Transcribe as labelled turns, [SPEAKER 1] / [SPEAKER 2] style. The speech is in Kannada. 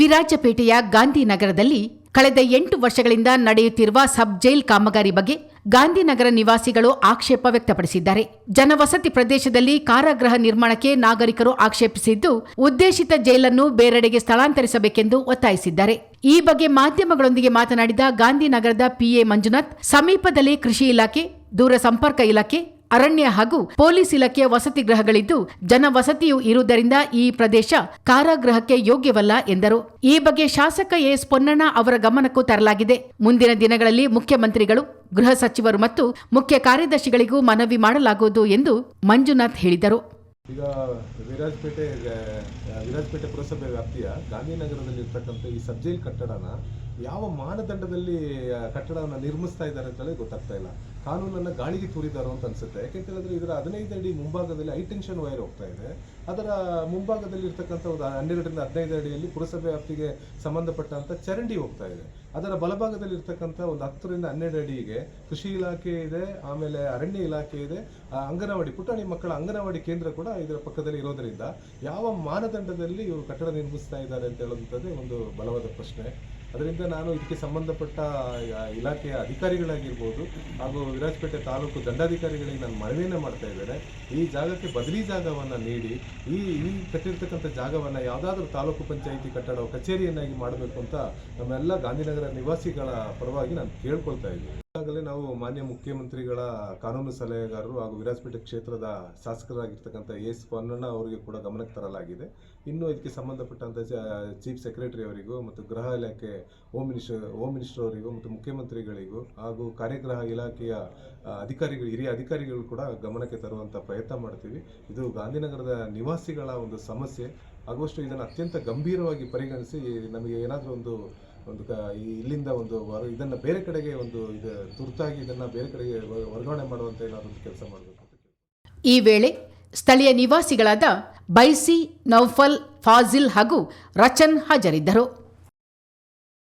[SPEAKER 1] ವಿರಾಜಪೇಟೆಯ ಗಾಂಧಿನಗರದಲ್ಲಿ ಕಳೆದ ಎಂಟು ವರ್ಷಗಳಿಂದ ನಡೆಯುತ್ತಿರುವ ಸಬ್ ಜೈಲ್ ಕಾಮಗಾರಿ ಬಗ್ಗೆ ಗಾಂಧಿನಗರ ನಿವಾಸಿಗಳು ಆಕ್ಷೇಪ ವ್ಯಕ್ತಪಡಿಸಿದ್ದಾರೆ. ಜನವಸತಿ ಪ್ರದೇಶದಲ್ಲಿ ಕಾರಾಗೃಹ ನಿರ್ಮಾಣಕ್ಕೆ ನಾಗರಿಕರು ಆಕ್ಷೇಪಿಸಿದ್ದು, ಉದ್ದೇಶಿತ ಜೈಲನ್ನು ಬೇರೆಡೆಗೆ ಸ್ಥಳಾಂತರಿಸಬೇಕೆಂದು ಒತ್ತಾಯಿಸಿದ್ದಾರೆ. ಈ ಬಗ್ಗೆ ಮಾಧ್ಯಮಗಳೊಂದಿಗೆ ಮಾತನಾಡಿದ ಗಾಂಧಿನಗರದ ಪಿಎ ಮಂಜುನಾಥ್, ಸಮೀಪದಲ್ಲಿ ಕೃಷಿ ಇಲಾಖೆ, ದೂರಸಂಪರ್ಕ ಇಲಾಖೆ ಅರಣ್ಯ ಹಾಗೂ ಪೊಲೀಸ್ ಇಲಾಖೆಯ ವಸತಿ ಗೃಹಗಳಿದ್ದು ಜನವಸತಿಯೂ ಇರುವುದರಿಂದ ಈ ಪ್ರದೇಶ ಕಾರಾಗೃಹಕ್ಕೆ ಯೋಗ್ಯವಲ್ಲ ಎಂದರು. ಈ ಬಗ್ಗೆ ಶಾಸಕ ಎಸ್ ಪೊನ್ನಣ್ಣ ಅವರ ಗಮನಕ್ಕೂ ತರಲಾಗಿದೆ. ಮುಂದಿನ ದಿನಗಳಲ್ಲಿ ಮುಖ್ಯಮಂತ್ರಿಗಳು, ಗೃಹ ಸಚಿವರು ಮತ್ತು ಮುಖ್ಯ ಕಾರ್ಯದರ್ಶಿಗಳಿಗೂ ಮನವಿ ಮಾಡಲಾಗುವುದು ಎಂದು ಮಂಜುನಾಥ್ ಹೇಳಿದರು.
[SPEAKER 2] ಈಗ ವಿರಾಜಪೇಟೆ ವಿರಾಜಪೇಟೆ ಪುರಸಭೆ ವ್ಯಾಪ್ತಿಯ ಗಾಂಧಿನಗರದಲ್ಲಿ ಇರ್ತಕ್ಕಂಥ ಈ ಸಬ್ಜೈಲ್ ಕಟ್ಟಡನ ಯಾವ ಮಾನದಂಡದಲ್ಲಿ ಕಟ್ಟಡವನ್ನು ನಿರ್ಮಿಸ್ತಾ ಇದ್ದಾರೆ ಅಂತೇಳಿ ಗೊತ್ತಾಗ್ತಾ ಇಲ್ಲ. ಕಾನೂನನ್ನು ಗಾಳಿಗೆ ತೂರಿದಾರೋ ಅಂತ ಅನ್ಸುತ್ತೆ. ಯಾಕೆಂತ ಇದರ ಹದಿನೈದು ಅಡಿ ಮುಂಭಾಗದಲ್ಲಿ ಹೈ ಟೆನ್ಷನ್ ವೈರ್ ಹೋಗ್ತಾ ಇದೆ. ಅದರ ಮುಂಭಾಗದಲ್ಲಿ ಇರ್ತಕ್ಕಂಥ ಒಂದು ಹನ್ನೆರಡರಿಂದ ಹದಿನೈದು ಅಡಿಯಲ್ಲಿ ಪುರಸಭೆ ವ್ಯಾಪ್ತಿಗೆ ಸಂಬಂಧಪಟ್ಟಂತ ಚರಂಡಿ ಹೋಗ್ತಾ ಇದೆ. ಅದರ ಬಲಭಾಗದಲ್ಲಿ ಇರ್ತಕ್ಕಂಥ ಒಂದು ಹತ್ತರಿಂದ ಹನ್ನೆರಡು ಅಡಿಗೆ ಕೃಷಿ ಇಲಾಖೆ ಇದೆ, ಆಮೇಲೆ ಅರಣ್ಯ ಇಲಾಖೆ ಇದೆ ಅಂಗನವಾಡಿ, ಪುಟಾಣಿ ಮಕ್ಕಳ ಅಂಗನವಾಡಿ ಕೇಂದ್ರ ಕೂಡ ಇದರ ಪಕ್ಕದಲ್ಲಿ ಇರೋದ್ರಿಂದ ಯಾವ ಮಾನದಂಡದಲ್ಲಿ ಇವರು ಕಟ್ಟಡ ನಿರ್ಮಿಸ್ತಾ ಇದ್ದಾರೆ ಅಂತ ಹೇಳುವಂಥದ್ದೇ ಒಂದು ಬಲವಾದ ಪ್ರಶ್ನೆ. ಅದರಿಂದ ನಾನು ಇದಕ್ಕೆ ಸಂಬಂಧಪಟ್ಟ ಇಲಾಖೆಯ ಅಧಿಕಾರಿಗಳಾಗಿರ್ಬೋದು ಹಾಗೂ ವಿರಾಜಪೇಟೆ ತಾಲೂಕು ದಂಡಾಧಿಕಾರಿಗಳಿಗೆ ನಾನು ಮನವಿಯನ್ನು ಮಾಡ್ತಾ ಇದ್ದೇನೆ. ಈ ಜಾಗಕ್ಕೆ ಬದಲಿ ಜಾಗವನ್ನು ನೀಡಿ, ಈ ಈ ಕಟ್ಟಿರ್ತಕ್ಕಂಥ ಜಾಗವನ್ನು ಯಾವುದಾದ್ರೂ ತಾಲೂಕು ಪಂಚಾಯಿತಿ ಕಟ್ಟಡ ಕಚೇರಿಯನ್ನಾಗಿ ಮಾಡಬೇಕು ಅಂತ ನಮ್ಮೆಲ್ಲ ಗಾಂಧಿನಗರ ನಿವಾಸಿಗಳ ಪರವಾಗಿ ನಾನು ಕೇಳ್ಕೊಳ್ತಾ ಇದ್ದೀನಿ. ಈಗಾಗಲೇ ನಾವು ಮಾನ್ಯ ಮುಖ್ಯಮಂತ್ರಿಗಳ ಕಾನೂನು ಸಲಹೆಗಾರರು ಹಾಗೂ ವಿರಾಜಪೇಟೆ ಕ್ಷೇತ್ರದ ಶಾಸಕರಾಗಿರ್ತಕ್ಕಂಥ ಎಸ್ ಪೊನ್ನಣ್ಣ ಅವರಿಗೆ ಕೂಡ ಗಮನಕ್ಕೆ ತರಲಾಗಿದೆ. ಇನ್ನು ಇದಕ್ಕೆ ಸಂಬಂಧಪಟ್ಟಂಥ ಚೀಫ್ ಸೆಕ್ರೆಟರಿ ಅವರಿಗೂ ಮತ್ತು ಗೃಹ ಇಲಾಖೆ ಹೋಮ್ ಮಿನಿಸ್ಟರ್ ಹೋಮ್ ಮಿನಿಸ್ಟರ್ ಅವರಿಗೂ ಮತ್ತು ಮುಖ್ಯಮಂತ್ರಿಗಳಿಗೂ ಹಾಗೂ ಕಾರ್ಯಗ್ರಹ ಇಲಾಖೆಯ ಅಧಿಕಾರಿಗಳು, ಹಿರಿಯ ಅಧಿಕಾರಿಗಳು ಕೂಡ ಗಮನಕ್ಕೆ ತರುವಂಥ ಪ್ರಯತ್ನ ಮಾಡ್ತೀವಿ. ಇದು ಗಾಂಧಿನಗರದ ನಿವಾಸಿಗಳ ಒಂದು ಸಮಸ್ಯೆ. ಆಗುವಷ್ಟು ಇದನ್ನು ಅತ್ಯಂತ ಗಂಭೀರವಾಗಿ ಪರಿಗಣಿಸಿ ನಮಗೆ ಏನಾದರೂ ಒಂದು ಒಂದು ಕ ಇಲ್ಲಿಂದ ಒಂದು ಇದನ್ನು ಬೇರೆ ಕಡೆಗೆ ಒಂದು ಇದು ತುರ್ತಾಗಿ ಇದನ್ನ ಬೇರೆ ಕಡೆಗೆ ವರ್- ವರ್ಗಾವಣೆ ಮಾಡುವಂತ ಏನಾದರೂ ಕೆಲಸ ಮಾಡಬೇಕು
[SPEAKER 1] ಈ ವೇಳೆ ಸ್ಥಳೀಯ ನಿವಾಸಿಗಳಾದ ಬೈಸಿ, ನೌಫಲ್, ಫಾಜಿಲ್ ಹಾಗೂ ರಚನ್ ಹಾಜರಿದ್ದರು.